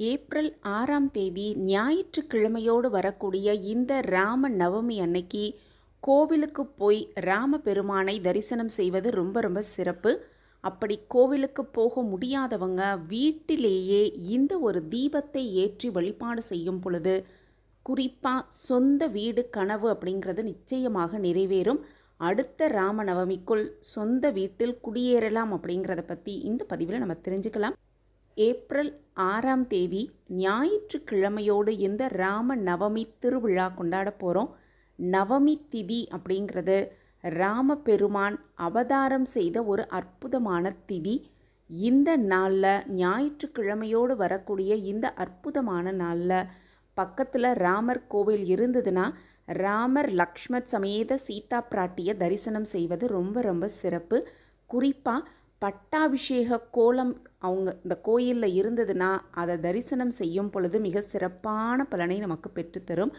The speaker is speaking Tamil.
ஏப்ரல் ஆறாம் தேதி ஞாயிற்றுக்கிழமையோடு வரக்கூடிய இந்த ராம நவமி அன்னைக்கு கோவிலுக்கு போய் ராம பெருமானை தரிசனம் செய்வது ரொம்ப ரொம்ப சிறப்பு. அப்படி கோவிலுக்கு போக முடியாதவங்க வீட்டிலேயே இந்த ஒரு தீபத்தை ஏற்றி வழிபாடு செய்யும் பொழுது குறிப்பாக சொந்த வீடு கனவு அப்படிங்கிறது நிச்சயமாக நிறைவேறும். அடுத்த ராமநவமிக்குள் சொந்த வீட்டில் குடியேறலாம் அப்படிங்கிறத பற்றி இந்த பதிவில் நம்ம தெரிஞ்சுக்கலாம். ஏப்ரல் ஆறாம் தேதி ஞாயிற்றுக்கிழமையோடு இந்த ராம நவமி திருவிழா கொண்டாட போகிறோம் நவமி திதி அப்படிங்கிறது ராம பெருமான் அவதாரம் செய்த ஒரு அற்புதமான திதி. இந்த நாளில் ஞாயிற்றுக்கிழமையோடு வரக்கூடிய இந்த அற்புதமான நாளில் பக்கத்தில் ராமர் கோவில் இருந்ததுன்னா ராமர் லக்ஷ்மண் சமேத சீதா பிராட்டியை தரிசனம் செய்வது ரொம்ப ரொம்ப சிறப்பு. குறிப்பாக பட்டாபிஷேக கோலம் அவங்க இந்த கோயிலில் இருந்ததுன்னா அதை தரிசனம் செய்யும் பொழுது மிக சிறப்பான பலனை நமக்கு பெற்றுத்தரும்